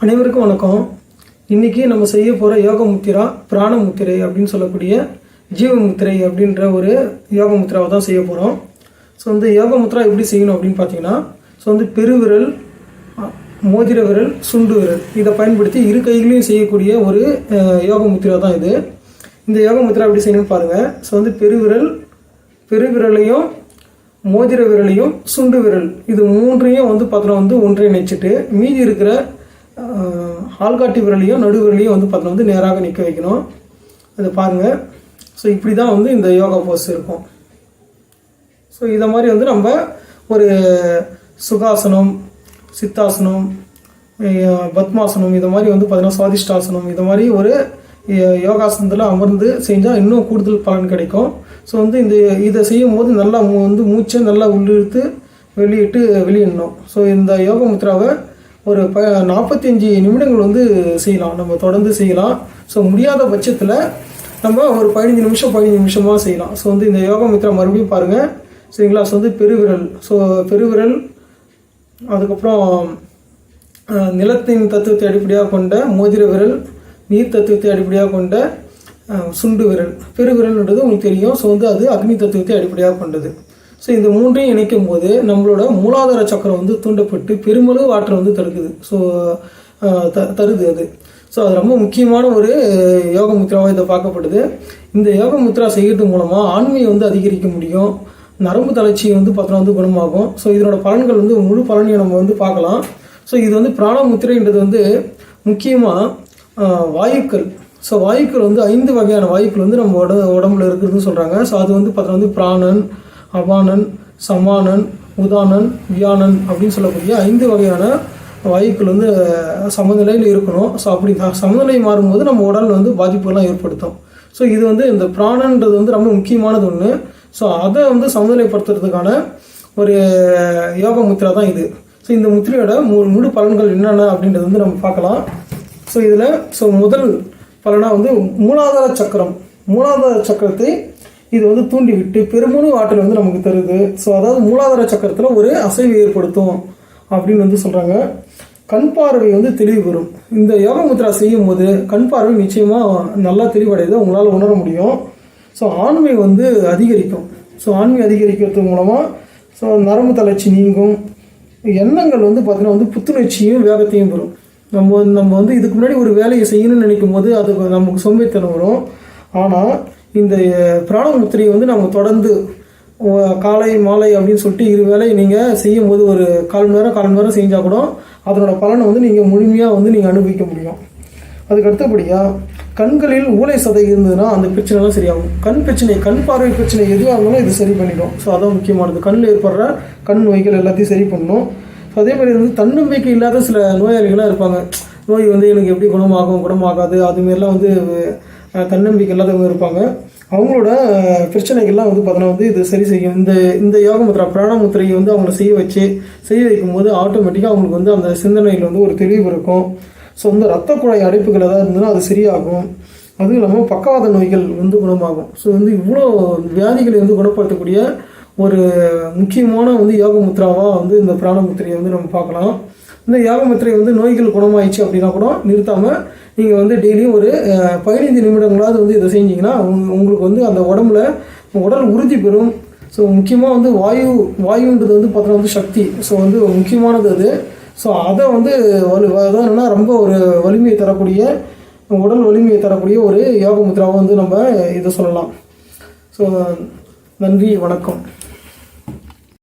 அனைவருக்கும் வணக்கம். இன்னைக்கு நம்ம செய்ய போகிற யோக முத்திரா பிராண முத்திரை அப்படின்னு சொல்லக்கூடிய ஜீவ முத்திரை அப்படின்ற ஒரு யோக முத்திராவை தான் செய்ய போகிறோம் ஸோ வந்து யோக முத்திரா எப்படி செய்யணும் அப்படின்னு பார்த்தீங்கன்னா ஸோ வந்து பெருவிரல் மோதிர விரல் சுண்டு விரல் இதை பயன்படுத்தி இரு கைகளையும் செய்யக்கூடிய ஒரு யோக முத்திரா தான் இது. இந்த யோக முத்திரா எப்படி செய்யணும்னு பாருங்கள் ஸோ வந்து பெருவிரல் பெருவிரலையும் மோதிர விரலையும் சுண்டு விரல் இது மூன்றையும் வந்து பார்த்தோன்னா வந்து ஒன்றை நினைச்சிட்டு மீதி இருக்கிற ஆள்காட்டி விரலையும் நடுவிரலையும் வந்து பார்த்தோன்னா வந்து நேராக நிற்க வைக்கணும். அதை பாருங்கள் ஸோ இப்படி தான் வந்து இந்த யோகா போஸ் இருக்கும். ஸோ இதை மாதிரி வந்து நம்ம ஒரு சுகாசனம் சித்தாசனம் பத்மாசனம் இது மாதிரி வந்து பார்த்தீங்கன்னா சுவாதிஷ்டாசனம் இது மாதிரி ஒரு யோகாசனத்தில் அமர்ந்து செஞ்சால் இன்னும் கூடுதல் பலன் கிடைக்கும். ஸோ வந்து இந்த இதை செய்யும் போது நல்லா மூ- வந்து மூச்சை நல்லா உள்ளிழுத்து வெளியிட்டு வெளியிடணும். ஸோ இந்த யோக முத்ராவை ஒரு ப நாற்பத்தஞ்சு நிமிடங்கள் வந்து செய்யலாம். நம்ம தொடர்ந்து செய்யலாம். ஸோ முடியாத பட்சத்தில் நம்ம ஒரு பதினஞ்சு நிமிஷம் பதினஞ்சு நிமிஷமாக செய்யலாம். ஸோ வந்து இந்த யோகா மித்ரா மறுபடியும் பாருங்கள் சரிங்களா? ஸோ வந்து பெருவிரல். ஸோ பெருவிரல் அதுக்கப்புறம் நிலத்தின் தத்துவத்தை அடிப்படையாக கொண்ட மோதிர விரல் நீர் தத்துவத்தை அடிப்படையாக கொண்ட சுண்டு விரல். பெருவிரல்ன்றது உங்களுக்கு தெரியும். ஸோ வந்து அது அக்னி தத்துவத்தை அடிப்படையாக கொண்டது. ஸோ இந்த மூன்றையும் இணைக்கும் போது நம்மளோட மூலாதார சக்கரம் வந்து தூண்டப்பட்டு பெருமளவு ஆற்றல் வந்து தடுக்குது. ஸோ த தருது அது. ஸோ அது ரொம்ப முக்கியமான ஒரு யோக முத்ராவாக இதை பார்க்கப்படுது இந்த யோக முத்ரா செய்கிறது மூலமாக ஆண்மையை வந்து அதிகரிக்க முடியும். நரம்பு தளர்ச்சி வந்து பார்த்தோன்னா வந்து குணமாகும். ஸோ இதனோட பலன்கள் வந்து முழு பலனையும் நம்ம வந்து பார்க்கலாம். ஸோ இது வந்து பிராணமுத்திரைன்றது வந்து முக்கியமாக வாயுக்கள். ஸோ வாயுக்கள் வந்து ஐந்து வகையான வாயுக்கள் வந்து நம்ம உட உடம்புல இருக்குதுன்னு சொல்கிறாங்க ஸோ அது வந்து பார்த்தோன்னா வந்து பிராணன் அவானன் சமானன் உதானன் வியானன் அப்படின்னு சொல்லக்கூடிய ஐந்து வகையான வாயுக்கள் வந்து சமநிலையில் இருக்கணும். ஸோ அப்படி சமநிலை மாறும்போது நம்ம உடல் வந்து பாதிப்புகள்லாம் ஏற்படுத்தும். ஸோ இது வந்து இந்த பிராணன்றது வந்து ரொம்ப முக்கியமானது ஒன்று ஸோ அதை வந்து சமநிலைப்படுத்துறதுக்கான ஒரு யோக முத்திரா தான் இது. ஸோ இந்த முத்திரையோட மூணு முழு பலன்கள் என்னென்ன அப்படின்றது வந்து நம்ம பார்க்கலாம். ஸோ இதில் ஸோ முதல் பலனாக வந்து மூலாதார சக்கரம். மூலாதார சக்கரத்தை இது வந்து தூண்டிவிட்டு விட்டு ஆற்றல் வந்து நமக்கு தருது. ஸோ அதாவது மூலாதார சக்கரத்தில் ஒரு அசைவு ஏற்படுத்தும் அப்படின்னு வந்து சொல்கிறாங்க கண் பார்வை வந்து தெளிவு பெறும். இந்த யோக முத்ரா செய்யும் போது கண் பார்வை நிச்சயமாக நல்லா தெளிவடையதை உங்களால் உணர முடியும். ஸோ ஆண்மை வந்து அதிகரிக்கும். ஸோ ஆண்மை அதிகரிக்கிறது மூலமாக ஸோ நரம்பு தளர்ச்சி நீங்கும். எண்ணங்கள் வந்து பார்த்தீங்கன்னா வந்து புத்துணர்ச்சியும் வேகத்தையும் பெறும். நம்ம வந்து- நம்ம வந்து இதுக்கு முன்னாடி ஒரு வேலையை செய்யணும்னு நினைக்கும் போது அது நமக்கு சோம்பேறித்தனம் வரும். ஆனால் இந்த பிராணம் முத்திரையை வந்து நம்ம தொடர்ந்து காலை மாலை அப்படின்னு சொல்லிட்டு இரு வேளை நீங்கள் செய்யும் போது ஒரு கால் மணி நேரம் கால் மணி நேரம் செஞ்சால் கூட அதனோட பலனை வந்து நீங்கள் முழுமையாக வந்து நீங்கள் அனுபவிக்க முடியும். அதுக்கு அடுத்தபடியாக கண்களில் ஊலை சதை இருந்ததுன்னா அந்த பிரச்சனைலாம் சரியாகும். கண் பிரச்சனை கண் பார்வை பிரச்சனை எதுவாக இருந்தாலும் இது சரி பண்ணிடும். ஸோ அதான் முக்கியமானது. கண்ணில் ஏற்படுற கண் நோய்கள் எல்லாத்தையும் சரி பண்ணணும் ஸோ அதே மாதிரி வந்து தன்னம்பிக்கை இல்லாத சில நோயாளிகளாக இருப்பாங்க. நோய் வந்து எனக்கு எப்படி குணமாகும் குணமாகாது அதுமாரிலாம் வந்து தன்னம்பிக்கை இல்லாதவங்க இருப்பாங்க. அவங்களோட பிரச்சனைகள்லாம் வந்து பார்த்தோன்னா வந்து இது சரி செய்யும். இந்த இந்த யோக முத்திரா பிராண முத்திரையை வந்து அவங்கள செய்ய வச்சு செய்ய வைக்கும்போது ஆட்டோமேட்டிக்காக அவங்களுக்கு வந்து அந்த சிந்தனையில் வந்து ஒரு தெளிவு இருக்கும். ஸோ வந்து ரத்த குழாய் அடைப்புகள் ஏதாவது இருந்ததுன்னா அது சரியாகும். அதுவும் இல்லாமல் பக்கவாத நோய்கள் வந்து குணமாகும். ஸோ வந்து இவ்வளோ வியாதிகளை வந்து குணப்படுத்தக்கூடிய ஒரு முக்கியமான வந்து யோக முத்ராவாக வந்து இந்த பிராண முத்திரையை வந்து நம்ம பார்க்கலாம். இந்த யோக முத்திரை வந்து நோய்கள் குணமாயிடுச்சு அப்படின்னா கூட நிறுத்தாமல் நீங்கள் வந்து டெய்லியும் ஒரு பதினைந்து நிமிடங்களாவது வந்து இதை செஞ்சீங்கன்னா உங்களுக்கு வந்து அந்த உடம்புல உடல் உறுதி பெறும். ஸோ முக்கியமாக வந்து வாயு வாயுன்றது வந்து பார்த்தோன்னா வந்து சக்தி. ஸோ வந்து முக்கியமானது அது. ஸோ அதை வந்து வலு அதாவது என்னன்னா ரொம்ப ஒரு வலிமையை தரக்கூடிய உடல் வலிமையை தரக்கூடிய ஒரு யோக முத்திராவை வந்து நம்ம இதை சொல்லலாம். ஸோ நன்றி வணக்கம்.